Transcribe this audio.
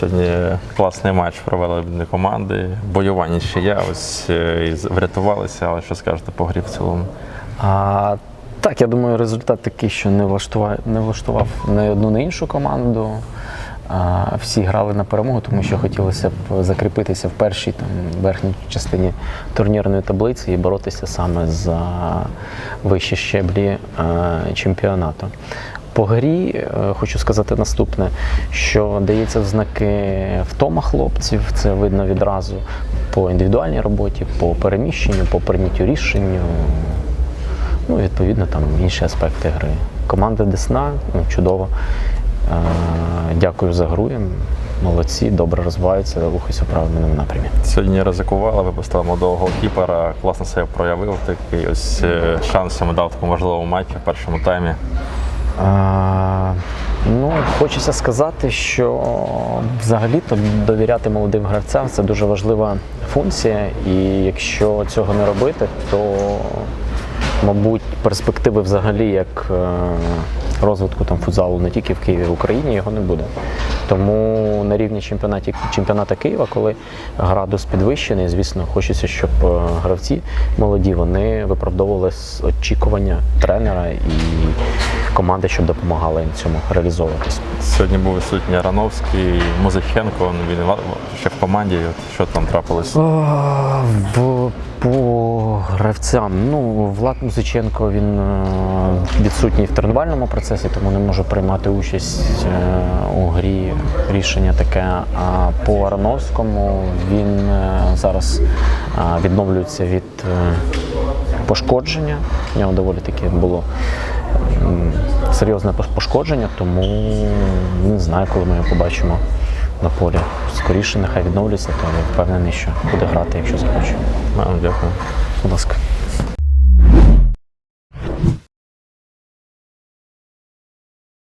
Сьогодні класний матч провели обидві команди. Бойова нічия, ось е, врятувалися, але що скажете по грі в цілому? А, так, я думаю, результат такий, що не влаштував, не влаштував ні одну, ні іншу команду. А, всі грали на перемогу, тому що хотілося б закріпитися в першій там, верхній частині турнірної таблиці і боротися саме за вищі щеблі е, чемпіонату. По грі е, хочу сказати наступне, що дається знаки втома хлопців, це видно відразу по індивідуальній роботі, по переміщенню, по прийняттю рішенню. Ну, відповідно, там інші аспекти гри. Команда Десна ну, чудово. Е, Дякую за гру. Молодці, добре розвиваються, рухаються в правильному напрямі. Сьогодні ризикували, випустили молодого голкіпера, класно себе проявив. Такий ось е, шанс дав такому важливому матчі в першому таймі. А, ну, хочеться сказати, що взагалі-то довіряти молодим гравцям це дуже важлива функція, і якщо цього не робити, то, мабуть, перспективи взагалі як е, розвитку там, футзалу не тільки в Києві, в Україні його не буде. Тому на рівні чемпіонаті, чемпіоната Києва, коли градус підвищений, звісно, хочеться, щоб е, гравці молоді вони виправдовували очікування тренера і команди, щоб допомагала їм цьому реалізовуватись. Сьогодні був відсутній Арановський, Музиченко, він ще в команді. Що там трапилось? А, в, по гравцям. Ну, Влад Музиченко він е, відсутній в тренувальному процесі, тому не може приймати участь е, у грі. Рішення таке. А по Арановському він е, зараз відновлюється від пошкодження. У нього доволі таке було серйозне пошкодження, тому не знаю, коли ми його побачимо на полі. Скоріше нехай відновлюється, то я впевнений, що буде грати, якщо захоче. Дякую. Будь ласка.